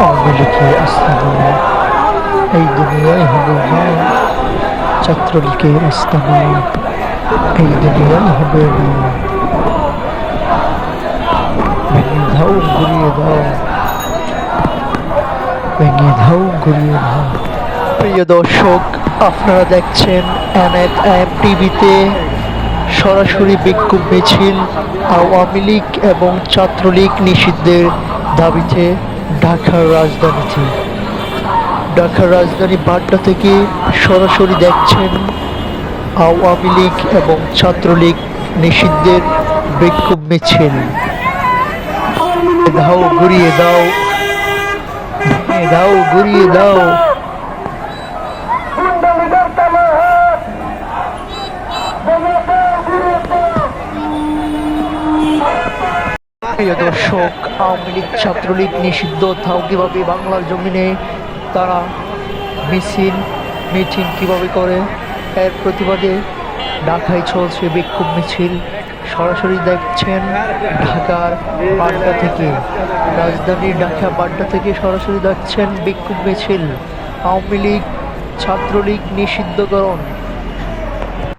লীগের আস্তানা এই দুনিয়ায় হবে না ছাত্রলীগের আস্তানা এই দুনিয়ায় হবে না প্রিয় দর্শক, আপনারা দেখছেন এনএট এম টিভিতে সরাসরি বিক্ষোভ মিছিল, আওয়ামী লীগ এবং ছাত্রলীগ নিষিদ্ধের দাবিতে ঢাকার রাজধানীতে। ঢাকার রাজধানী বাড্ডা থেকে সরাসরি দেখছেন আওয়ামী লীগ এবং ছাত্রলীগ নিষিদ্ধের বিক্ষোভ মিছিল। দাও ঘুরিয়ে দাও। দাও ঘুরিয়ে দাও। প্রিয় দর্শক, আওয়ামী লীগ ছাত্রলীগ নিষিদ্ধ তাও কীভাবে বাংলার জমিনে তারা মিছিল, মিটিং কীভাবে করে? এর প্রতিবাদে ঢাকায় চলছে বিক্ষোভ মিছিল। সরাসরি দেখছেন ঢাকার বাড্ডা থেকে। রাজধানীর ঢাকা বাড্ডা থেকে সরাসরি দেখছেন বিক্ষোভ মিছিল। আওয়ামী লীগ, ছাত্রলীগ নিষিদ্ধকরণ।